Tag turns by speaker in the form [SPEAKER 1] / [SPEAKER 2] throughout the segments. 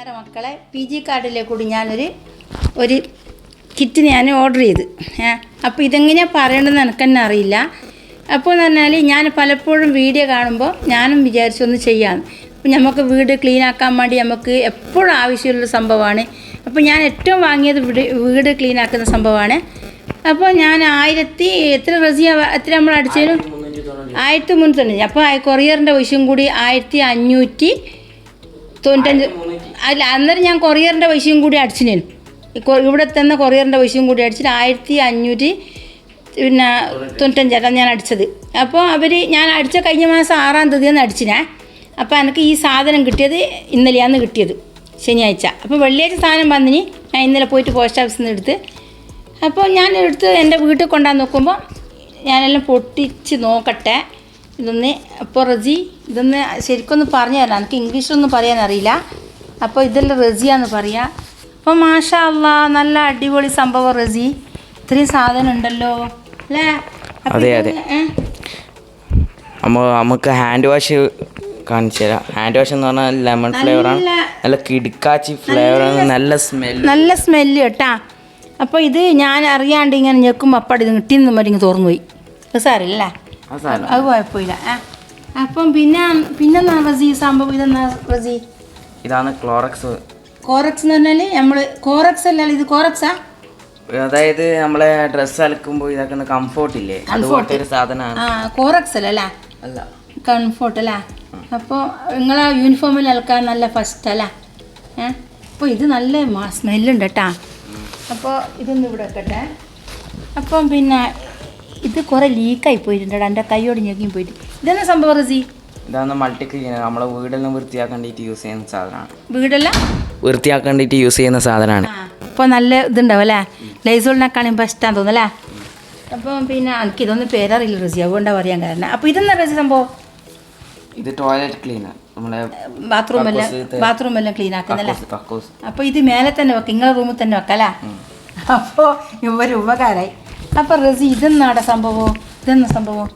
[SPEAKER 1] നമസ്കാരം മക്കളെ P G കാർഡിലെ കൂടി ഞാനൊരു ഒരു കിറ്റ് ഞാൻ ഓർഡർ ചെയ്ത്. അപ്പോൾ ഇതെങ്ങനെയാണ് പറയേണ്ടതെന്ന് എനിക്ക് തന്നെ അറിയില്ല. അപ്പോൾ എന്ന് പറഞ്ഞാൽ ഞാൻ പലപ്പോഴും വീഡിയോ കാണുമ്പോൾ ഞാനും വിചാരിച്ചു ഒന്ന് ചെയ്യാം നമുക്ക് വീട് ക്ലീൻ ആക്കാൻ വേണ്ടി നമുക്ക് എപ്പോഴും ആവശ്യമുള്ള സംഭവമാണ്. അപ്പോൾ ഞാൻ ഏറ്റവും വാങ്ങിയത് വീട് വീട് ക്ലീൻ ആക്കുന്ന സംഭവമാണ്. അപ്പോൾ ഞാൻ ആയിരത്തി എത്ര റസിയ എത്ര നമ്മൾ അടിച്ചതിനും ആയിരത്തി മുന്നൂറ്റി തൊണ്ണൂറ്റി അപ്പോൾ കൊറിയറിന്റെ പൈസയും കൂടി ആയിരത്തി അഞ്ഞൂറ്റി തൊണ്ണൂറ്റഞ്ച് അല്ല അന്നേരം ഞാൻ കൊറിയറിന്റെ പൈസയും കൂടി അടിച്ചിനു ഇവിടെ തന്ന കൊറിയറിന്റെ പൈസയും കൂടി അടിച്ചിട്ട് ആയിരത്തി അഞ്ഞൂറ്റി പിന്നെ തൊണ്ണൂറ്റഞ്ചാണ് ഞാൻ അടിച്ചത്. അപ്പോൾ അവർ ഞാൻ അടിച്ച കഴിഞ്ഞ മാസം ആറാം തീയതി തീയതിയാണ് അടിച്ചിനെ. അപ്പോൾ എനിക്ക് ഈ സാധനം കിട്ടിയത് ഇന്നലെയാണ് കിട്ടിയത് ശനിയാഴ്ച. അപ്പോൾ വെള്ളിയാഴ്ച സാധനം വന്നിന് ഞാൻ ഇന്നലെ പോയിട്ട് പോസ്റ്റ് ഓഫീസിൽ നിന്ന് എടുത്ത്. അപ്പോൾ ഞാൻ എടുത്ത് എന്റെ വീട്ടിൽ കൊണ്ടാൻ നോക്കുമ്പോൾ ഞാനെല്ലാം പൊട്ടിച്ച് നോക്കട്ടെ ഇതൊന്ന് അപ്പോൾ റജി ഇതൊന്ന് ശരിക്കൊന്ന് പറഞ്ഞു തരാം എനിക്ക് ഇംഗ്ലീഷൊന്നും പറയാൻ അറിയില്ല അപ്പോൾ ഇതെല്ലാം റസിയാന്ന് പറയാ. അപ്പോൾ മാഷാ അല്ല നല്ല അടിപൊളി സംഭവം റസി. ഇത്രയും സാധനം ഉണ്ടല്ലോ. അല്ലേ?
[SPEAKER 2] അതെ, അതെ. നമുക്ക് ഹാൻഡ് വാഷ് കാണിച്ചു തരാം. ഹാൻഡ് വാഷ് എന്ന് പറഞ്ഞാൽ ലെമൺ ഫ്ലേവറാണ്
[SPEAKER 1] നല്ല-
[SPEAKER 2] കിടുക്കാച്ചി ഫ്ലേവറാണ് നല്ല സ്മെല്ല്
[SPEAKER 1] നല്ല സ്മെല്ല് കേട്ടാ. അപ്പോൾ ഇത് ഞാൻ അറിയാണ്ട് ഇങ്ങനെ ഞെക്കും അപ്പാട് ഇത് കിട്ടിയെന്ന് മരിങ്ങ് തുറന്നു പോയി അത്
[SPEAKER 2] സാധനം
[SPEAKER 1] അത് കുഴപ്പമില്ല. അപ്പം പിന്നെ പിന്നെന്നാ റസി? സംഭവം ഇതെന്നാ റസി?
[SPEAKER 2] ഇതാണ് ക്ലോറക്സ്
[SPEAKER 1] കോറക്സ് എന്ന് പറഞ്ഞാൽ നമ്മൾ കോറക്സ് അല്ലല്ലോ ഇത് കോറക്സാ
[SPEAKER 2] അതായത് നമ്മളെ ഡ്രസ്സ് അലക്കുമ്പോൾ ഇതാക്കുന്ന കംഫോർട്ട് ഇല്ലേ? അതുപോലത്തെ ഒരു സാധനമാണ്.
[SPEAKER 1] ആ കോറക്സ് അല്ല
[SPEAKER 2] അല്ല.
[SPEAKER 1] കംഫോർട്ട് അല്ലേ? അപ്പോൾ നിങ്ങളെ യൂണിഫോമിൽ അലക്കാൻ നല്ല ഫസ്റ്റ് അല്ലേ? ഏ? അപ്പോൾ ഇത് നല്ല സ്മെല്ലുണ്ട് കേട്ടാ അപ്പോൾ ഇതൊന്നും ഇവിടെ വെക്കട്ടെ. അപ്പം പിന്നെ ഇത് കുറേ ലീക്കായി പോയിട്ടുണ്ട് എന്റെ കൈയോട് ഞെക്കി പോയിട്ട്. ഇതെന്നാ സംഭവം റസി?
[SPEAKER 2] ഇതാണ് മൾട്ടി ക്ലീനർ നമ്മളെ വീടെല്ലാം വൃത്തിയാക്കേണ്ടിട്ട് യൂസ് ചെയ്യുന്ന സാധനമാണ്.
[SPEAKER 1] വീടെല്ലാം?
[SPEAKER 2] വൃത്തിയാക്കേണ്ടിട്ട് യൂസ് ചെയ്യുന്ന സാധനമാണ്.
[SPEAKER 1] അപ്പോൾ നല്ല ഇതുണ്ടാവും അല്ലേ? ലൈസോളിനെക്കാളും ബെസ്റ്റാന്ന് തോന്നുന്നല്ലേ അപ്പം പിന്നെ എനിക്ക് ഇതൊന്നും പേരറിയില്ല റസി അതുകൊണ്ടാണ് പറയാൻ കാരണം. അപ്പോൾ ഇതെന്താ റസി സംഭവം?
[SPEAKER 2] ഇത് ടോയ്ലറ്റ് ക്ലീനർ നമ്മളെ
[SPEAKER 1] ബാത്റൂം എല്ലാം ബാത്റൂം എല്ലാം ക്ലീൻ ആക്കുന്നല്ലേ അപ്പോൾ ഇത് മേലെ തന്നെ വെക്കാം നിങ്ങളെ റൂമിൽ തന്നെ വെക്കല്ലേ അപ്പോൾ ഇവർ ഉപകാരമായി അപ്പോൾ റസി ഇതെന്നാടെ സംഭവം? ഇതെന്നാ സംഭവം?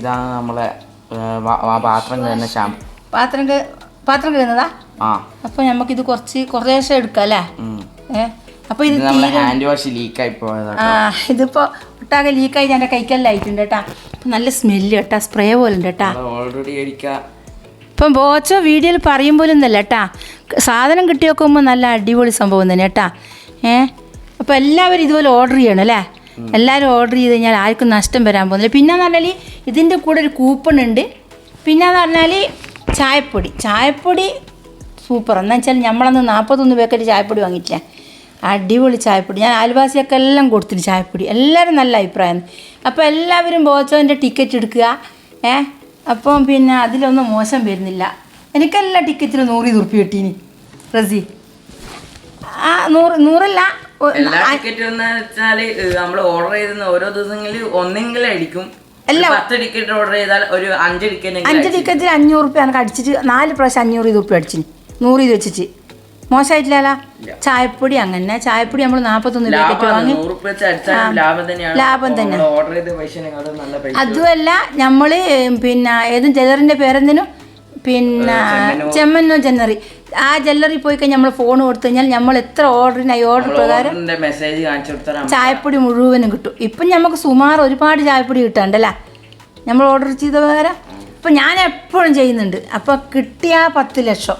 [SPEAKER 2] ഇതാണ് നമ്മളെ പാത്രം കഴുകുന്ന ഷാമ്പു.
[SPEAKER 1] പാത്രം പാത്രം കഴുകുന്നതാ?
[SPEAKER 2] ആ.
[SPEAKER 1] അപ്പോൾ ഇത് കുറച്ച് കുറേശ്ശെ എടുക്കാം അല്ലേ അപ്പോൾ ഇത്
[SPEAKER 2] ഹാൻഡ് വാഷ് ലീക്കായി പോയതാണ്
[SPEAKER 1] ആ ഇതിപ്പോ ഒട്ടാകെ ലീക്കായി ഞാൻ കൈക്കല്ലായിട്ടുണ്ട് കേട്ടാ അപ്പം നല്ല സ്മെല്ല് കേട്ടാ സ്പ്രേ പോലെ ഉണ്ട് കേട്ടാ
[SPEAKER 2] ഓൾറെഡി
[SPEAKER 1] ഇപ്പം ബോച്ചോ വീഡിയോയിൽ പറയും പോലും ഒന്നല്ല കേട്ടാ സാധനം കിട്ടി വെക്കുമ്പോൾ നല്ല അടിപൊളി സംഭവം തന്നെ കേട്ടാ ഏഹ് അപ്പോൾ എല്ലാവരും ഇതുപോലെ ഓർഡർ ചെയ്യണം അല്ലേ? എല്ലാവരും ഓർഡർ ചെയ്ത് കഴിഞ്ഞാൽ ആർക്കും നഷ്ടം വരാൻ പോകുന്നില്ല. പിന്നെന്ന് പറഞ്ഞാൽ ഇതിന്റെ കൂടെ ഒരു കൂപ്പൺ ഉണ്ട്. പിന്നെന്ന് പറഞ്ഞാൽ ചായപ്പൊടി. ചായപ്പൊടി സൂപ്പർ എന്ന് വെച്ചാൽ നമ്മളന്ന് നാൽപ്പത്തൊന്ന് പാക്കറ്റ് ചായപ്പൊടി വാങ്ങിയിട്ടില്ല അടിപൊളി ചായപ്പൊടി. ഞാൻ അയൽവാസിയൊക്കെ എല്ലാം കൊടുത്തിട്ട് ചായപ്പൊടി. എല്ലാവരും നല്ല അഭിപ്രായം അപ്പോൾ എല്ലാവരും ബോച്ചോന്റെ ടിക്കറ്റ് എടുക്കുക. ഏ? അപ്പം പിന്നെ അതിലൊന്നും മോശം വരുന്നില്ല. എനിക്കെല്ലാ ടിക്കറ്റിലും നൂറ് തുറുപ്പി കിട്ടീനി. റസി. ആ നൂറ് നൂറല്ല.
[SPEAKER 2] എല്ലാ ടിക്കറ്റ് എന്ന് വെച്ചാൽ നമ്മൾ ഓർഡർ ചെയ്തുന്ന ഓരോ ദിവസങ്ങളിൽ ഒന്നെങ്കിലും അടിക്കും. പത്ത് ടിക്കറ്റ് ഓർഡർ ചെയ്താൽ ഒരു അഞ്ച് ടിക്കറ്റ്
[SPEAKER 1] അഞ്ച് ടിക്കറ്റിൽ അഞ്ഞൂറ് റുപ്യ എനിക്ക് അടിച്ചിട്ട് നാല് പ്രാവശ്യം അഞ്ഞൂറ് ഇത് റുപ്യ അടിച്ചിന്. നൂറ് ഇത് വെച്ചിട്ട്. മോശമായിട്ടില്ല ചായപ്പൊടി അങ്ങനെ. ചായപ്പൊടി നമ്മൾ
[SPEAKER 2] നാപ്പത്തൊന്ന്
[SPEAKER 1] വാങ്ങി.
[SPEAKER 2] ലാഭം
[SPEAKER 1] തന്നെ. അതുമല്ല നമ്മൾ പിന്നെ ഏതും ജനറിന്റെ പേരെന്തിനും പിന്നെ ചെമ്മന്നോ ജ്വല്ലറി ആ ജ്വല്ലറി പോയി കഴിഞ്ഞാൽ നമ്മൾ ഫോൺ കൊടുത്തു കഴിഞ്ഞാൽ നമ്മൾ എത്ര ഓർഡറിനായി ഓർഡർ പ്രകാരം
[SPEAKER 2] മെസ്സേജ് കാണിച്ചു
[SPEAKER 1] ചായപ്പൊടി മുഴുവനും കിട്ടും. ഇപ്പം നമുക്ക് സുമാർ ഒരുപാട് ചായപ്പൊടി കിട്ടാണ്ടല്ലേ? നമ്മൾ ഓർഡർ ചെയ്ത പ്രകാരം ഇപ്പം ഞാൻ എപ്പോഴും ചെയ്യുന്നുണ്ട്. അപ്പോൾ കിട്ടിയ പത്ത് ലക്ഷം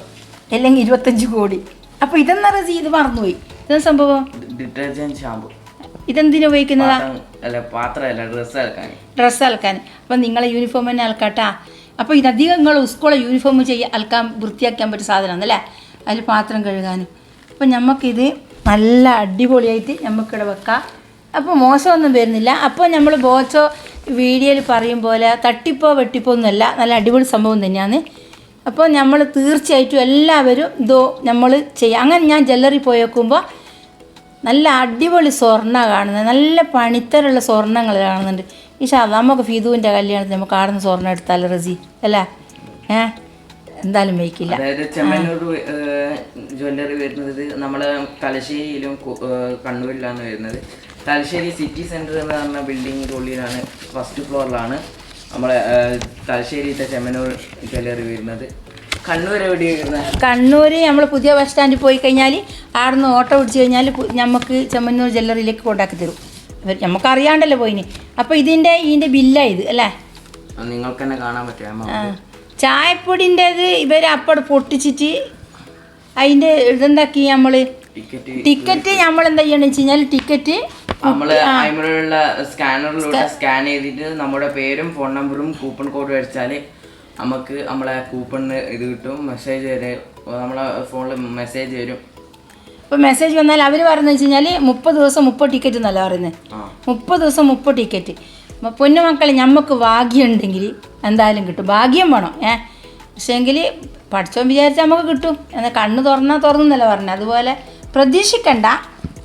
[SPEAKER 1] അല്ലെങ്കിൽ ഇരുപത്തഞ്ച് കോടി. അപ്പോൾ ഇതെന്നാ ചെയ്ത് മറന്നുപോയി. ഇതെന്താ സംഭവം?
[SPEAKER 2] ഡിറ്റർജന്റ് ഷാമ്പു
[SPEAKER 1] ഇതെന്തിനു ഉപയോഗിക്കുന്നതാ?
[SPEAKER 2] ഡ്രസ്സ് അലക്കാൻ.
[SPEAKER 1] അപ്പം നിങ്ങളെ യൂണിഫോം തന്നെ അലക്കാട്ടാ. അപ്പോൾ ഇതധികം നിങ്ങൾ സ്കൂളെ യൂണിഫോം ചെയ്യ അൽക്കാൻ വൃത്തിയാക്കാൻ പറ്റിയ സാധനമാണ് അല്ലേ? അതിൽ പാത്രം കഴുകാനും. അപ്പം നമുക്കിത് നല്ല അടിപൊളിയായിട്ട് നമുക്കിവിടെ വെക്കാം. അപ്പോൾ മോശമൊന്നും വരുന്നില്ല. അപ്പോൾ നമ്മൾ ബോച്ചോ വീഡിയോയിൽ പറയും പോലെ തട്ടിപ്പോ വെട്ടിപ്പോ ഒന്നുമല്ല നല്ല അടിപൊളി സംഭവം തന്നെയാണ്. അപ്പോൾ നമ്മൾ തീർച്ചയായിട്ടും എല്ലാവരും ഇതോ നമ്മൾ ചെയ്യുക അങ്ങനെ ഞാൻ ജ്വല്ലറി പോയി വെക്കുമ്പോൾ നല്ല അടിപൊളി സ്വർണ കാണുന്നത് നല്ല പണിത്തരുള്ള സ്വർണങ്ങൾ കാണുന്നുണ്ട്. ഈ ഷാ നമുക്ക് ഫിദുവിന്റെ കല്യാണത്തിന് നമുക്ക് ആടുന്ന സ്വർണം എടുത്താൽ റസി? അല്ലേ? ഏ? എന്തായാലും വയ്ക്കില്ല
[SPEAKER 2] അതായത് ചെമ്മന്നൂർ ജ്വല്ലറി വരുന്നത് നമ്മളെ തലശ്ശേരിയിലും കണ്ണൂരിലാണ് വരുന്നത്. തലശ്ശേരി സിറ്റി സെന്റർ എന്ന് പറഞ്ഞ ബിൽഡിങ്ങിന്റെ ഉള്ളിലാണ് ഫസ്റ്റ് ഫ്ലോറിലാണ് നമ്മളെ തലശ്ശേരിയിലെ ചെമ്മനൂർ ചെമ്മന്നൂർ ജ്വല്ലറി വരുന്നത്. കണ്ണൂർ എവിടെയാണ്
[SPEAKER 1] കണ്ണൂർ നമ്മൾ പുതിയ ബസ് സ്റ്റാൻഡിൽ പോയി കഴിഞ്ഞാൽ ആടുന്ന് ഓട്ടോ പിടിച്ച് കഴിഞ്ഞാൽ നമുക്ക് ചെമ്മന്നൂർ ജ്വല്ലറിയിലേക്ക് കൊണ്ടാക്കി തരും. അവർ നമുക്ക് അറിയാണ്ടല്ലോ പോയിന്. അപ്പോൾ ഇതിന്റെ ഇതിന്റെ ബില്ലാണ് ഇത് അല്ലേ?
[SPEAKER 2] നിങ്ങൾക്ക് തന്നെ കാണാൻ പറ്റും
[SPEAKER 1] ചായപ്പൊടിന്റേത് ചായപ്പൊടിന്റെത് ഇവർ അപ്പടെ പൊട്ടിച്ചിട്ട് അതിന്റെ ഇതെന്താക്കി നമ്മൾ
[SPEAKER 2] ടിക്കറ്റ്
[SPEAKER 1] നമ്മൾ എന്താ ചെയ്യണം വെച്ച് കഴിഞ്ഞാൽ ടിക്കറ്റ്
[SPEAKER 2] നമ്മൾ അതിനുള്ള സ്കാനറിലൂടെ സ്കാൻ ചെയ്തിട്ട് നമ്മുടെ പേരും ഫോൺ നമ്പറും കൂപ്പൺ കോഡും അടിച്ചാൽ നമുക്ക് നമ്മളെ കൂപ്പണിന് ഇത് കിട്ടും. മെസ്സേജ് വരെ നമ്മളെ ഫോണിൽ മെസ്സേജ് വരും.
[SPEAKER 1] ഇപ്പോൾ മെസ്സേജ് വന്നാൽ അവർ പറയുന്നത് വെച്ച് കഴിഞ്ഞാൽ മുപ്പത് ദിവസം മുപ്പത് ടിക്കറ്റ് എന്നല്ല പറയുന്നത് മുപ്പത് ദിവസം മുപ്പത് ടിക്കറ്റ് പൊന്നു മക്കളെ നമുക്ക് ഭാഗ്യം ഉണ്ടെങ്കിൽ എന്തായാലും കിട്ടും. ഭാഗ്യം വേണം ഏ? പക്ഷേങ്കിൽ പഠിച്ചോൻ വിചാരിച്ചാൽ നമുക്ക് കിട്ടും. എന്നാൽ കണ്ണ് തുറന്നാൽ തുറന്നല്ല പറഞ്ഞത് അതുപോലെ പ്രതീക്ഷിക്കണ്ട.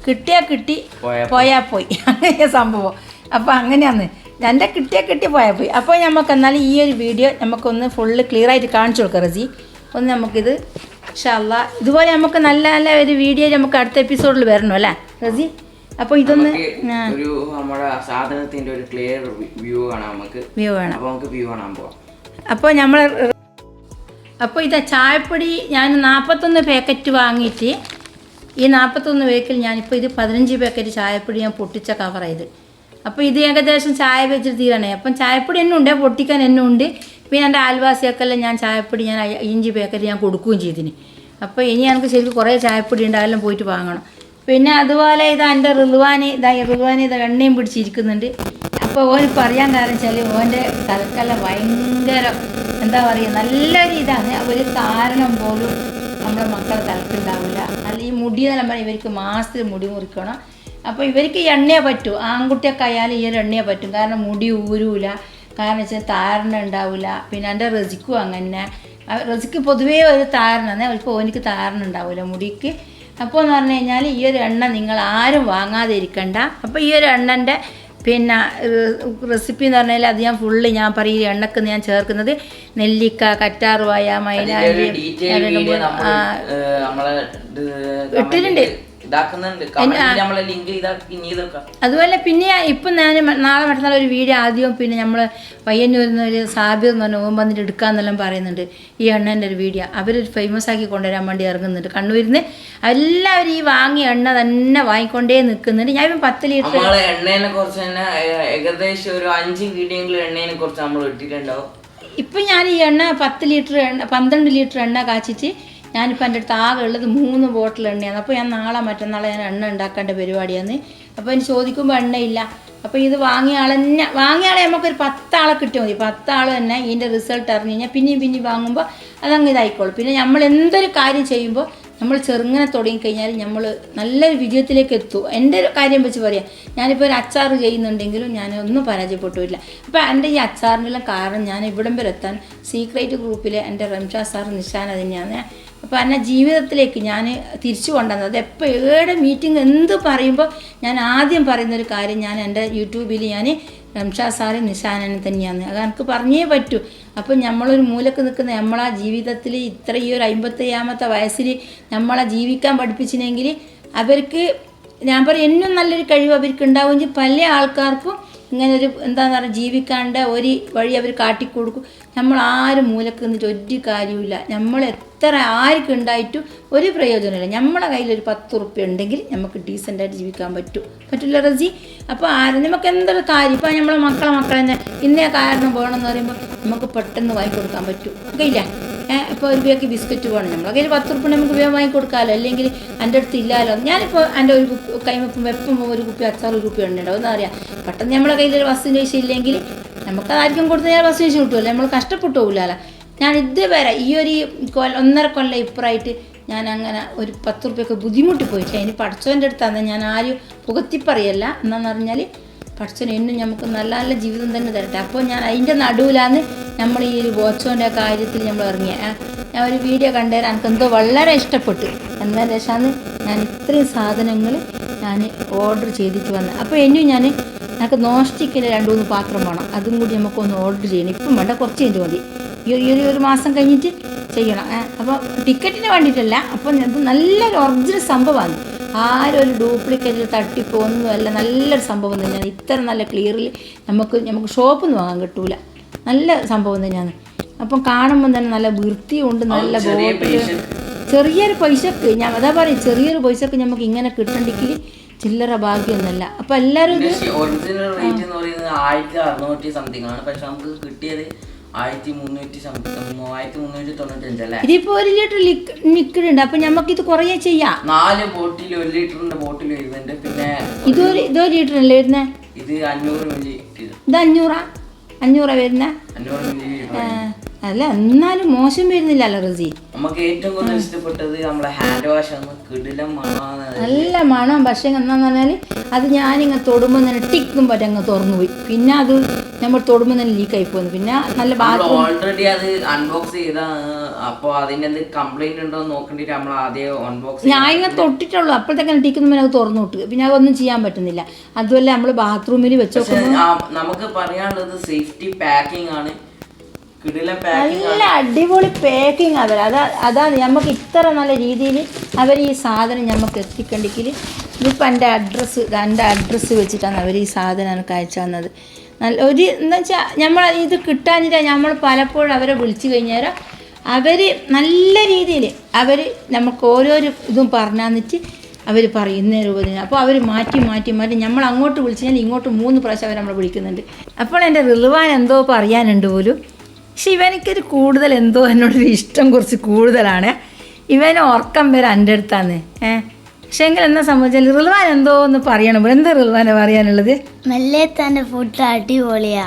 [SPEAKER 1] കിട്ടിയാൽ കിട്ടി
[SPEAKER 2] പോയാ
[SPEAKER 1] പോയാൽ പോയി അങ്ങനെ സംഭവം. അപ്പോൾ അങ്ങനെയാന്ന് എന്റെ കിട്ടിയാൽ കിട്ടി പോയാൽ പോയി. അപ്പോൾ നമുക്ക് എന്നാൽ ഈ ഒരു വീഡിയോ നമുക്കൊന്ന് ഫുള്ള് ക്ലിയർ ആയിട്ട് കാണിച്ചു കൊടുക്കാം റസി. ഒന്ന് നമുക്കിത് ഷല്ല ഇതുപോലെ നമുക്ക് നല്ല നല്ല ഒരു വീഡിയോ നമുക്ക് അടുത്ത എപ്പിസോഡിൽ വരണം അല്ലേ റസി? അപ്പോൾ ഇതൊന്ന്
[SPEAKER 2] ഒരു നമ്മുടെ സാധനത്തിന്റെ ഒരു ക്ലിയർ വ്യൂ കാണാം നമുക്ക്.
[SPEAKER 1] വ്യൂ വേണം
[SPEAKER 2] അപ്പൊ നമുക്ക് വ്യൂ കാണാൻ പോവാം.
[SPEAKER 1] അപ്പോൾ നമ്മൾ അപ്പോൾ ഇത് ചായപ്പൊടി ഞാൻ നാൽപ്പത്തൊന്ന് പാക്കറ്റ് വാങ്ങിയിട്ട് ഈ നാൽപ്പത്തൊന്ന് പേക്കിൽ ഞാനിപ്പോൾ ഇത് പതിനഞ്ച് പാക്കറ്റ് ചായപ്പൊടി ഞാൻ പൊട്ടിച്ച കവറായത് അപ്പോൾ ഇത്. ഏകദേശം ചായ വെച്ചിട്ട് തീരണേ. അപ്പം ചായപ്പൊടി എന്നുണ്ട് പൊട്ടിക്കാൻ എന്നെ ഉണ്ട്. പിന്നെ എന്റെ അയൽവാസിയൊക്കെല്ലാം ഞാൻ ചായപ്പൊടി ഞാൻ ഇഞ്ചി പാക്കറ്റ് ഞാൻ കൊടുക്കുകയും ചെയ്തിന്. അപ്പോൾ ഇനി എനിക്ക് ശരിക്കും കുറേ ചായപ്പൊടി ഉണ്ട് അതെല്ലാം പോയിട്ട് വാങ്ങണം. പിന്നെ അതുപോലെ ഇതാ എന്റെ റിൽവാനി ഇതാ ഈ ഇത് എണ്ണയും പിടിച്ചിരിക്കുന്നുണ്ട് അപ്പോൾ ഓന് പറയാൻ കാരണം വെച്ചാൽ ഓന്റെ തലക്കെല്ലാം ഭയങ്കര എന്താ പറയുക നല്ലൊരു ഇതാണ് ഒരു കാരണം പോലും നമ്മുടെ മക്കളെ തലക്കുണ്ടാവില്ല അല്ല ഈ മുടി എന്ന് പറയുമ്പോൾ ഇവർക്ക് മാസത്തിൽ മുടി മുറിക്കണം. അപ്പോൾ ഇവർക്ക് എണ്ണയെ പറ്റൂ. ആൺകുട്ടിയൊക്കെ ആയാലും ഈ ഒരു എണ്ണയെ പറ്റും. കാരണം മുടി ഊരൂല. കാരണം വെച്ചാൽ താരണ ഉണ്ടാവില്ല പിന്നെ എന്റെ റസിക്കും അങ്ങനെ. റസിക്ക് പൊതുവേ ഒരു താരണ അവർക്ക് ഓനിക്ക് താരണ ഉണ്ടാവില്ല മുടിക്ക്. അപ്പോൾ എന്ന് പറഞ്ഞു കഴിഞ്ഞാൽ ഈ ഒരു എണ്ണ നിങ്ങൾ ആരും വാങ്ങാതെ ഇരിക്കണ്ട. അപ്പോൾ ഈ ഒരു എണ്ണന്റെ പിന്നെ റെസിപ്പി എന്ന് പറഞ്ഞാൽ അത് ഞാൻ ഫുള്ള് ഞാൻ പറയും. ഈ എണ്ണക്ക് ഞാൻ ചേർക്കുന്നത് നെല്ലിക്ക കറ്റാറുവായ മൈലാഞ്ചി ഇട്ടിട്ടുണ്ട്. അതുപോലെ പിന്നെ ഇപ്പം ഞാൻ നാളെ മറ്റന്നാൾ ഒരു വീഡിയോ ആദ്യം പിന്നെ നമ്മൾ പയ്യന്നൂരിൽ നിന്ന് ഒരു സാബിർ എന്ന് പറഞ്ഞ ഓം വന്നിട്ട് എടുക്കാന്നെല്ലാം പറയുന്നുണ്ട്. ഈ എണ്ണേന്റെ ഒരു വീഡിയോ അവർ ഫേമസ് ആക്കി കൊണ്ടുവരാൻ വേണ്ടി ഇറങ്ങുന്നുണ്ട്. കണ്ണൂരിൽ നിന്ന് എല്ലാവരും ഈ വാങ്ങിയ എണ്ണ തന്നെ വാങ്ങിക്കൊണ്ടേ നിൽക്കുന്നുണ്ട്. ഞാൻ ഇപ്പം പത്ത് ലിറ്റർ
[SPEAKER 2] എണ്ണേനെ കുറിച്ച് തന്നെ ഏകദേശം ഒരു അഞ്ച് വീഡിയോയെങ്കിലും എണ്ണേനെ കുറിച്ച് നമ്മൾ ഇട്ടിട്ടുണ്ടാവും.
[SPEAKER 1] ഇപ്പം ഞാൻ ഈ എണ്ണ പത്ത് ലിറ്റർ എണ്ണ പന്ത്രണ്ട് ലിറ്റർ എണ്ണ കാച്ചിട്ട് ഞാനിപ്പോൾ എന്റെ അടുത്ത് ആകെ ഉള്ളത് മൂന്ന് ബോട്ടിൽ എണ്ണയാണ്. അപ്പോൾ ഞാൻ നാളെ മറ്റന്നാളെ ഞാൻ എണ്ണ ഉണ്ടാക്കേണ്ട പരിപാടിയാണ് അപ്പോൾ എനിക്ക് ചോദിക്കുമ്പോൾ എണ്ണയില്ല. അപ്പോൾ ഇത് വാങ്ങിയ ആൾ തന്നെ വാങ്ങിയ ആളെ നമുക്കൊരു പത്താളെ കിട്ടിയാൽ മതി. പത്താൾ തന്നെ ഇതിന്റെ റിസൾട്ട് അറിഞ്ഞു കഴിഞ്ഞാൽ പിന്നെയും പിന്നെയും വാങ്ങുമ്പോൾ അതങ്ങ് ഇതായിക്കോളും. പിന്നെ നമ്മൾ എന്തൊരു കാര്യം ചെയ്യുമ്പോൾ നമ്മൾ ചെറുങ്ങനെ തുടങ്ങിക്കഴിഞ്ഞാൽ നമ്മൾ നല്ലൊരു വിജയത്തിലേക്ക് എത്തും. എന്റെ ഒരു കാര്യം വെച്ച് പറയാം. ഞാനിപ്പോൾ ഒരു അച്ചാർ ചെയ്യുന്നുണ്ടെങ്കിലും ഞാൻ ഒന്നും പരാജയപ്പെട്ടില്ല അപ്പോൾ എന്റെ ഈ അച്ചാറിനെല്ലാം കാരണം ഞാൻ ഇവിടം വരെ എത്താൻ സീക്രട്ട് ഗ്രൂപ്പിലെ എന്റെ റംഷാ സാർ നിഷാൻ തന്നെയാണ് അപ്പോൾ എന്നെ ജീവിതത്തിലേക്ക് ഞാൻ തിരിച്ചു കൊണ്ടുവന്നത്. അത് എപ്പോൾ ഏടെ മീറ്റിംഗ് എന്ത് പറയുമ്പോൾ ഞാൻ ആദ്യം പറയുന്നൊരു കാര്യം ഞാൻ എന്റെ യൂട്യൂബിൽ ഞാൻ റംഷാ സാറ് നിശാനനെ തന്നെയാണ് അത് എനിക്ക് പറഞ്ഞേ പറ്റൂ. അപ്പം നമ്മളൊരു മൂലക്ക് നിൽക്കുന്ന നമ്മളാ ജീവിതത്തിൽ ഇത്ര ഈ ഒരു അമ്പത്തയ്യാമത്തെ വയസ്സിൽ നമ്മളെ ജീവിക്കാൻ പഠിപ്പിച്ചിനെങ്കിൽ അവർക്ക് ഞാൻ പറയും എന്നും നല്ലൊരു കഴിവ് അവർക്ക് ഉണ്ടാവുമെങ്കിൽ പല ആൾക്കാർക്കും ഇങ്ങനെ ഒരു എന്താന്ന് പറയുക ജീവിക്കാണ്ട് ഒരു വഴി അവർ കാട്ടിക്കൊടുക്കും. നമ്മൾ ആരും മൂലക്ക് നിന്നിട്ട് ഒരു കാര്യമില്ല നമ്മൾ എത്ര ആർക്കും ഉണ്ടായിട്ടും ഒരു പ്രയോജനമില്ല നമ്മളെ കയ്യിൽ ഒരു പത്ത് ഉറുപ്പ്യ ഉണ്ടെങ്കിൽ നമുക്ക് ഡീസന്റായിട്ട് ജീവിക്കാൻ പറ്റും. പറ്റില്ല റസി? അപ്പോൾ ആരും നമുക്ക് എന്തൊരു കാര്യം? ഇപ്പോൾ നമ്മളെ മക്കളെ മക്കളെ തന്നെ ഇന്നേ കാരണം പോകണമെന്ന് പറയുമ്പോൾ നമുക്ക് പെട്ടെന്ന് വാങ്ങിക്കൊടുക്കാൻ പറ്റും. ഒക്കെ ഇല്ല? ഇപ്പോൾ ഒരു രൂപയ്ക്ക് ബിസ്ക്കറ്റ് വേണം നമ്മൾ. കയ്യിൽ പത്ത് ഉറുപ്പ്യ നമുക്ക് ഉപയോഗം വാങ്ങി കൊടുക്കാമല്ലോ അല്ലെങ്കിൽ എന്റെ അടുത്ത് ഇല്ലല്ലോ ഞാനിപ്പോൾ എന്റെ ഒരു കൈമപ്പം എപ്പം ഒരു കുപ്പി അച്ചാർ ഒരു കുപ്പി ഉണ്ടാവും. എന്ന് അറിയാം പെട്ടെന്ന് നമ്മളെ കയ്യിൽ ഒരു വസ്തു പൈസ ഇല്ലെങ്കിൽ നമുക്കതായിരിക്കും കൊടുത്ത് ഞാൻ വസ്തു ചോദിച്ചു കിട്ടുമല്ലോ? നമ്മൾ കഷ്ടപ്പെട്ടു പോകില്ലല്ലോ ഞാൻ ഇതുവരെ ഈ ഒരു കൊല്ല ഒന്നര കൊല്ലം ഇപ്പുറമായിട്ട് ഞാൻ അങ്ങനെ ഒരു പത്ത് റുപ്യൊക്കെ ബുദ്ധിമുട്ടി പോയിട്ടില്ല ഇനി പഠിച്ചവന്റെ അടുത്താണ് ഞാൻ ആരും പുകത്തിപ്പറയല്ല എന്നാന്ന് പറഞ്ഞാൽ പഠിച്ചവൻ എന്നും നമുക്ക് നല്ല നല്ല ജീവിതം തന്നെ തരട്ടെ. അപ്പോൾ ഞാൻ അതിന്റെ നടുവിലാണ് നമ്മൾ ഈ ഒരു ബോച്ചോന്റെ കാര്യത്തിൽ നമ്മൾ ഇറങ്ങിയ. ഞാൻ ഒരു വീഡിയോ കണ്ടേരം എനിക്ക് എന്തോ വളരെ ഇഷ്ടപ്പെട്ടു. എന്താ ശേഷമാണ് ഞാൻ ഇത്രയും സാധനങ്ങൾ ഞാൻ ഓർഡർ ചെയ്തിട്ട് വന്നത് അപ്പോൾ എന്നും ഞാൻ എനിക്ക് നോഷ്ടിക്കിന്റെ രണ്ട് മൂന്ന് പാത്രം വേണം. അതും കൂടി നമുക്കൊന്ന് ഓർഡർ ചെയ്യണം. ഇപ്പം വേണ്ട കുറച്ച് കഴിഞ്ഞ് മതി. ഈ ഒരു- ഒരു മാസം കഴിഞ്ഞിട്ട് ചെയ്യണം. അപ്പോൾ ടിക്കറ്റിന് വേണ്ടിയിട്ടല്ല. അപ്പം നല്ലൊരു ഒറിജിനൽ സംഭവമാണ്. ആരും ഒരു ഡ്യൂപ്ലിക്കേറ്റ് തട്ടിപ്പോ ഒന്നുമല്ല നല്ലൊരു സംഭവം തന്നെയാണ് ഇത്ര നല്ല ക്ലിയറിൽ നമുക്ക് നമുക്ക് ഷോപ്പിൽ നിന്ന് വാങ്ങാൻ കിട്ടൂല. നല്ല സംഭവം തന്നെയാണ്. അപ്പം കാണുമ്പോൾ തന്നെ നല്ല വൃത്തിയുണ്ട് നല്ല ബോട്ടിൽ
[SPEAKER 2] ബോട്ടിൽ
[SPEAKER 1] ചെറിയൊരു പൈസക്ക് ഞാൻ അതാ പറയും ചെറിയൊരു പൈസക്ക് നമുക്ക് ഇങ്ങനെ കിട്ടണ്ടെങ്കിൽ ചില്ലറ ഭാഗ്യമൊന്നുമല്ല. അപ്പം എല്ലാവരും
[SPEAKER 2] ഒറിജിനൽ റേറ്റ് എന്ന് പറയുന്നത് ആയിരത്തി അറുന്നൂറ്റി സംതിങ് ആണ്. പക്ഷെ നമുക്ക് കിട്ടിയത് ആയിരത്തി മുന്നൂറ്റി മൂവായിരത്തി മുന്നൂറ്റി തൊണ്ണൂറ്റി അഞ്ചല്ലേ
[SPEAKER 1] ഇതിപ്പോൾ ഒരു ലിറ്റർ ലിക്വിഡ് ഉണ്ട്. അപ്പൊ നമുക്ക് ഇത് കുറേ ചെയ്യാം.
[SPEAKER 2] നാല് ബോട്ടിൽ ഒരു ലിറ്ററിന്റെ ബോട്ടിൽ വരുന്നുണ്ട്. പിന്നെ
[SPEAKER 1] ഇതൊരു ഇതൊരു ലിറ്റർ അല്ലേ വരുന്നേ?
[SPEAKER 2] ഇത് അഞ്ഞൂറ് മില്ലി
[SPEAKER 1] ഇത് അഞ്ഞൂറാ? അഞ്ഞൂറാ വരുന്നത്
[SPEAKER 2] അഞ്ഞൂറ് മില്ലി
[SPEAKER 1] അല്ല എന്നാലും മോശം വരുന്നില്ലല്ലോ റസി.
[SPEAKER 2] നമുക്ക് ഏറ്റവും കൂടുതൽ ഇഷ്ടപ്പെട്ടത് നമ്മളെ ഹാൻഡ് വാഷ് ആണ്. കിടിലം
[SPEAKER 1] നല്ല മണം. പക്ഷെ എന്താന്ന് പറഞ്ഞാൽ അത് ഞാനിങ്ങനെ തൊടുമ്പോൾ തന്നെ ടിക്കും പറ്റും അങ്ങ് തുറന്നു പോയി പിന്നെ അത് നമ്മൾ തൊടുമ്പോൾ തന്നെ ലീക്കായി പോകുന്നു പിന്നെ. നല്ല
[SPEAKER 2] ഓൾറെഡി അത് അൺബോക്സ് ചെയ്താണ്. അപ്പൊ അതിന്റെ എന്ത് കംപ്ലൈന്റ് ഉണ്ടോ നോക്കേണ്ടി നോക്കണ്ടിട്ട് നമ്മൾ ആദ്യം അൺബോക്സ്
[SPEAKER 1] ഞാൻ ഇങ്ങനെ തൊട്ടിട്ടുള്ളൂ. അപ്പോഴത്തേക്കാണ് പിന്നെ അത് തുറന്നു വിട്ടു. പിന്നെ അതൊന്നും ചെയ്യാൻ പറ്റുന്നില്ല. അതുമല്ല നമ്മൾ ബാത്റൂമിൽ വെച്ചോ
[SPEAKER 2] നമുക്ക് പറയാനുള്ളത് സേഫ്റ്റി പാക്കിംഗ് ആണ്.
[SPEAKER 1] നല്ല അടിപൊളി പാക്കിംഗ് അവർ അതാ അതാണ് നമുക്ക് ഇത്ര നല്ല രീതിയിൽ അവർ ഈ സാധനം നമുക്ക് എത്തിക്കണ്ടെങ്കിൽ ഇതിപ്പോൾ എന്റെ അഡ്രസ്സ് എന്റെ അഡ്രസ്സ് വെച്ചിട്ടാണ് അവർ ഈ സാധനം എനിക്ക് അയച്ചു തന്നത്. നല്ല ഒരു എന്താ വെച്ചാൽ നമ്മൾ ഇത് കിട്ടാനില്ല നമ്മൾ പലപ്പോഴും അവരെ വിളിച്ചു കഴിഞ്ഞാൽ അവർ നല്ല രീതിയിൽ അവർ നമുക്ക് ഓരോരോ ഇതും പറഞ്ഞു തന്നിട്ട് അവർ പറയും ഇന്ന രൂപത്തിന്. അപ്പോൾ അവർ മാറ്റി മാറ്റി മാറ്റി നമ്മൾ അങ്ങോട്ട് വിളിച്ചു കഴിഞ്ഞാൽ ഇങ്ങോട്ട് മൂന്ന് പ്രാവശ്യം അവർ നമ്മൾ വിളിക്കുന്നുണ്ട്. അപ്പോൾ എന്റെ റിലുവാൻ എന്തോ പറയാനുണ്ട് പോലും. പക്ഷെ ഇവനിക്കൊരു കൂടുതൽ എന്തോ എന്നോടൊരു ഇഷ്ടം കുറച്ച് കൂടുതലാണ്. ഇവന് ഉറക്കം വരെ എന്റെ അടുത്താണ് ഏഹ് പക്ഷെ എങ്കിൽ എന്നാ സംബന്ധിച്ചാൽ റിൽവാൻ എന്തോ ഒന്ന് പറയണം. എന്താ റിൽവാനെ പറയാനുള്ളത്?
[SPEAKER 3] മെല്ലേത്താന്റെ ഫുഡ് അടിപൊളിയാ.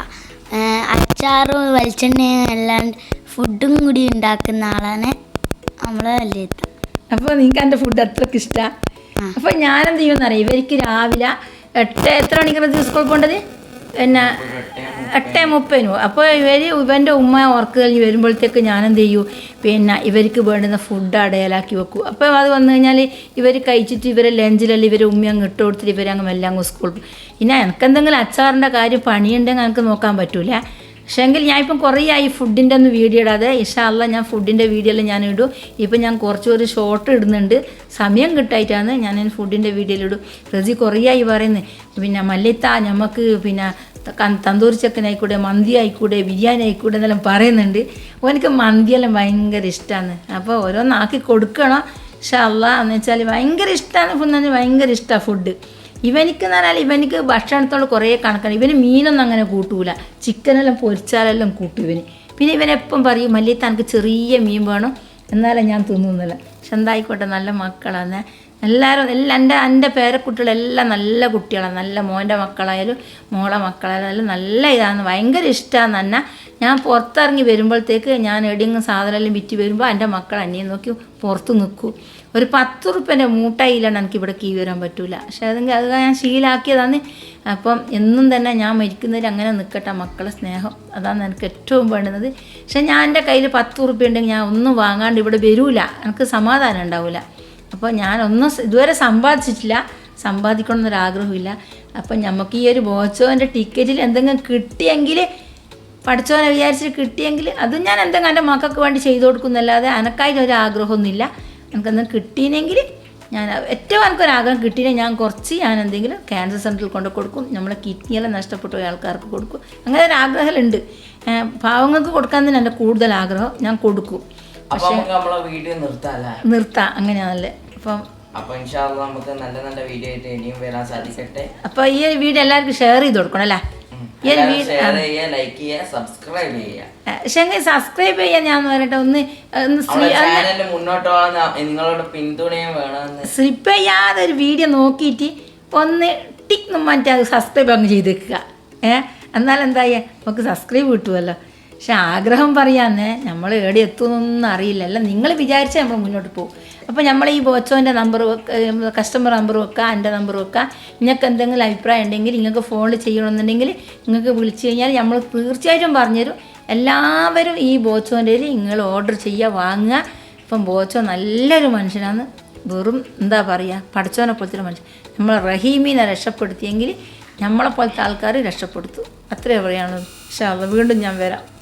[SPEAKER 3] അച്ചാറും വെളിച്ചെണ്ണയും എല്ലാം ഫുഡും കൂടി ഉണ്ടാക്കുന്ന ആളാണ് നമ്മളെ മല്ലേത്ത
[SPEAKER 1] അപ്പോൾ നിങ്ങൾക്ക് എന്റെ ഫുഡ് അത്രയ്ക്ക് ഇഷ്ടമാണ് അപ്പോൾ ഞാനെന്ത് ചെയ്യുമെന്നറിയാം ഇവർക്ക് രാവിലെ എട്ട് എത്ര മണിക്കാണ് സ്കൂളിൽ പോകേണ്ടത്? പിന്നെ എട്ട് മുപ്പതിനു അപ്പോൾ ഇവർ ഇവന്റെ ഉമ്മ ഉറക്ക് കഴിഞ്ഞ് വരുമ്പോഴത്തേക്ക് ഞാനെന്ത് ചെയ്യൂ? പിന്നെ ഇവർക്ക് വേണ്ടുന്ന ഫുഡ് അടയാലാക്കി വെക്കും. അപ്പോൾ അത് വന്നു കഴിഞ്ഞാൽ ഇവർ കഴിച്ചിട്ട് ഇവരെ ലഞ്ചിലെല്ലാം ഇവരെ ഉമ്മ അങ്ങ് ഇട്ട് കൊടുത്തിട്ട് ഇവരങ്ങ് എല്ലാം അങ്ങ് സ്കൂളിൽ പിന്നെ എനിക്കെന്തെങ്കിലും അച്ചാറിന്റെ കാര്യം പണിയുണ്ടെങ്കിൽ എനിക്ക് നോക്കാൻ പറ്റൂല. പക്ഷേ എങ്കിൽ ഞാൻ ഇപ്പം കുറേ ആയി ഫുഡിന്റെ ഒന്ന് വീഡിയോ ഇടാതെ. ഇഷാല്ല ഞാൻ ഫുഡിന്റെ വീഡിയോ എല്ലാം ഞാൻ ഇടും. ഇപ്പം ഞാൻ കുറച്ച് ഒരു ഷോർട്ട് ഇടുന്നുണ്ട്. സമയം കിട്ടായിട്ടാണ് ഞാൻ ഫുഡിന്റെ വീഡിയോയിൽ ഇടും. റസി കുറേ ആയി പറയുന്നത് പിന്നെ മല്ലിത്ത നമുക്ക് പിന്നെ തന്തൂരി ചിക്കൻ ആയിക്കൂടെ മന്തി ആയിക്കൂടെ ബിരിയാണി ആയിക്കൂടെ എന്നെല്ലാം പറയുന്നുണ്ട്. എനിക്ക് മന്തിയെല്ലാം ഭയങ്കര ഇഷ്ടമാണ് അപ്പോൾ ഓരോന്നാക്കി കൊടുക്കണം. പക്ഷേ അല്ല എന്ന് വെച്ചാൽ ഭയങ്കര ഇഷ്ടമാണ് ഫുഡ് ഭയങ്കര ഇഷ്ടമാണ് ഫുഡ് ഇവനിക്ക് എന്ന് പറഞ്ഞാൽ ഇവനിക്ക് ഭക്ഷണത്തോട് കുറേ കണക്കാണ്. ഇവന് മീനൊന്നും അങ്ങനെ കൂട്ടൂല. ചിക്കനെല്ലാം പൊരിച്ചാലെല്ലാം കൂട്ടും ഇവന്. പിന്നെ ഇവനെപ്പം പറയും മല്ലി തനക്ക് ചെറിയ മീൻ വേണം. എന്നാലേ ഞാൻ തിന്നുന്നില്ല പക്ഷെ എന്തായിക്കോട്ടെ നല്ല മക്കളാണ്. എല്ലാവരും എല്ലാം എന്റെ എന്റെ പേരക്കുട്ടികളെല്ലാം നല്ല കുട്ടികളാണ്. നല്ല മോന്റെ മക്കളായാലും മോളെ മക്കളായാലും നല്ല ഇതാണ് ഭയങ്കര ഇഷ്ടമാണ് തന്നെ ഞാൻ പുറത്തിറങ്ങി വരുമ്പോഴത്തേക്ക് ഞാൻ എവിടെയെങ്കിലും സാധനമെല്ലാം വിറ്റ് വരുമ്പോൾ എന്റെ മക്കൾ അന്യം നോക്കി പുറത്ത് നിൽക്കും. ഒരു പത്ത് റുപ്യന്റെ മൂട്ടായിലാണ് എനിക്ക് ഇവിടെ കീ വരാൻ പറ്റില്ല പക്ഷെ അതെങ്കിൽ അത് ഞാൻ ശീലാക്കിയതാണ്. അപ്പം എന്നും തന്നെ ഞാൻ മരിക്കുന്നതിൽ അങ്ങനെ നിൽക്കട്ടെ മക്കളെ സ്നേഹം. അതാണ് എനിക്ക് ഏറ്റവും വേണ്ടുന്നത് പക്ഷേ ഞാൻ എന്റെ കയ്യിൽ പത്ത് റുപ്യ ഉണ്ടെങ്കിൽ ഞാൻ ഒന്നും വാങ്ങാണ്ട് ഇവിടെ വരൂല. എനിക്ക് സമാധാനം ഉണ്ടാവില്ല അപ്പോൾ ഞാനൊന്നും ഇതുവരെ സമ്പാദിച്ചിട്ടില്ല. സമ്പാദിക്കണമെന്നൊരാഗ്രഹമില്ല അപ്പം നമുക്ക് ഈ ഒരു ബോച്ചോന്റെ ടിക്കറ്റിൽ എന്തെങ്കിലും കിട്ടിയെങ്കിൽ പഠിച്ചവനെ വിചാരിച്ചിട്ട് കിട്ടിയെങ്കിൽ അതും ഞാൻ എന്തെങ്കിലും എന്റെ മക്കൾക്ക് വേണ്ടി ചെയ്തു കൊടുക്കുന്നല്ലാതെ എനക്കായിട്ട് ഒരു ആഗ്രഹമൊന്നുമില്ല. എനിക്കെന്തെങ്കിലും കിട്ടിയില്ലെങ്കിൽ ഞാൻ ഏറ്റവും എനിക്കൊരാഗ്രഹം കിട്ടിയില്ലെങ്കിൽ ഞാൻ കുറച്ച് ഞാൻ എന്തെങ്കിലും ക്യാൻസർ സെന്ററിൽ കൊണ്ട് കൊടുക്കും. നമ്മളെ കിഡ്നിയെല്ലാം നഷ്ടപ്പെട്ട പോയ ആൾക്കാർക്ക് കൊടുക്കും. അങ്ങനെ ഒരു ആഗ്രഹമുണ്ട്. പാവങ്ങൾക്ക് കൊടുക്കാൻ തന്നെ എന്റെ കൂടുതൽ ആഗ്രഹം ഞാൻ കൊടുക്കും.
[SPEAKER 2] പക്ഷേ
[SPEAKER 1] നിർത്താം അങ്ങനെയാണല്ലേ അപ്പം
[SPEAKER 2] അപ്പൊ ഇൻഷാല്ല നമുക്ക് നല്ല നല്ല വീഡിയോ ആയിട്ട് ഇനിയും വരാൻ സാധിക്കട്ടെ.
[SPEAKER 1] അപ്പോൾ ഈ വീഡിയോ എല്ലാവർക്കും ഷെയർ ചെയ്ത് കൊടുക്കണം അല്ലേ?
[SPEAKER 2] ചെയ്യുക സബ്സ്ക്രൈബ്
[SPEAKER 1] ചെയ്യാൻ ഞാൻ പറയട്ടെ ഒന്ന്
[SPEAKER 2] നിങ്ങളുടെ പിന്തുണയും വേണമെന്ന്.
[SPEAKER 1] സ്ലിപ്പ് ചെയ്യാതെ ഒരു വീഡിയോ നോക്കിയിട്ട് ഒന്ന് ടിക്ക് മറ്റേ അത് സബ്സ്ക്രൈബ് അങ്ങ് ചെയ്ത് വെക്കുക ഏ? എന്നാൽ എന്താ നമുക്ക് സബ്സ്ക്രൈബ് കിട്ടുമല്ലോ പക്ഷെ ആഗ്രഹം പറയാന്നേ നമ്മൾ എവിടെ എത്തുമെന്നൊന്നും അറിയില്ല. അല്ല നിങ്ങൾ വിചാരിച്ചാൽ നമ്മൾ മുന്നോട്ട് പോകും. അപ്പോൾ നമ്മൾ ഈ ബോച്ചോന്റെ നമ്പർ കസ്റ്റമർ നമ്പർ വെക്കുക എന്റെ നമ്പർ വെക്കുക നിങ്ങൾക്ക് എന്തെങ്കിലും അഭിപ്രായം ഉണ്ടെങ്കിൽ നിങ്ങൾക്ക് ഫോണിൽ ചെയ്യണമെന്നുണ്ടെങ്കിൽ നിങ്ങൾക്ക് വിളിച്ചു കഴിഞ്ഞാൽ നമ്മൾ തീർച്ചയായിട്ടും പറഞ്ഞുതരും. എല്ലാവരും ഈ ബോച്ചോന്റെ നിങ്ങൾ ഓർഡർ ചെയ്യുക വാങ്ങുക. ഇപ്പം ബോച്ചോ നല്ലൊരു മനുഷ്യനാണ്. വെറും എന്താ പറയുക പഠിച്ചവനെ പോലത്തെ മനുഷ്യൻ. നമ്മൾ റഹീമിനെ രക്ഷപ്പെടുത്തിയെങ്കിൽ നമ്മളെ പോലത്തെ ആൾക്കാർ രക്ഷപ്പെടുത്തു. അത്രേ പറയാനുള്ളൂ. പക്ഷേ വീണ്ടും ഞാൻ വരാം.